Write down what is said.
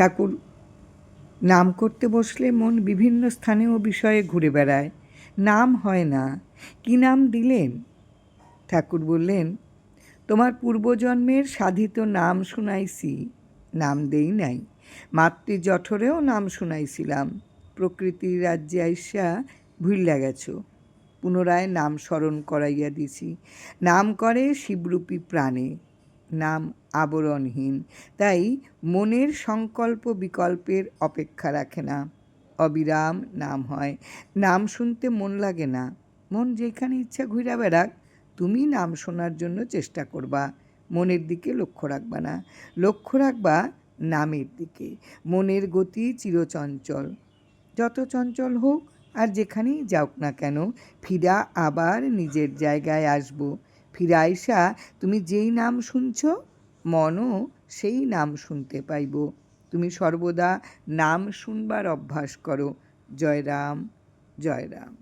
ঠাকুর নাম করতে বসলে মন বিভিন্ন স্থানে ও বিষয়ে ঘুরে বেড়ায়। নাম হয় না। কি নাম দিলেন? ঠাকুর বললেন, তোমার পূর্বজন্মের সাধিত নাম শুনাইছি। নাম দেই নাই। মাতৃ জঠরেও নাম শুনাইছিলাম। প্রকৃতির রাজ্যে আইসা ভুইল্লা গেছ। পুনরায় নাম স্মরণ করাইয়া দিছি। নাম করে শিবরূপী প্রাণে। নাম আবরণহীন। তাই মনের সংকল্প বিকল্পের অপেক্ষা রাখে না। অবিরাম নাম হয়। নাম শুনতে মন লাগে না। মন যেখানে ইচ্ছা ঘুরে বেড়াক, তুমি নাম শোনার জন্য চেষ্টা করবা। মনের দিকে লক্ষ্য রাখবা না। লক্ষ্য রাখবা নামের দিকে। মনের গতি চিরচঞ্চল। যত চঞ্চল হোক, আর যেখানেই যাওক না কেন, ফিরা আবার নিজের জায়গায় আসব। ফিরা আইসা তুমি যেই নাম শুনছ, মনও সেই নাম শুনতে পাইব। তুমি সর্বদা নাম শুনবার অভ্যাস করো। জয়রাম জয়রাম জয় রাম।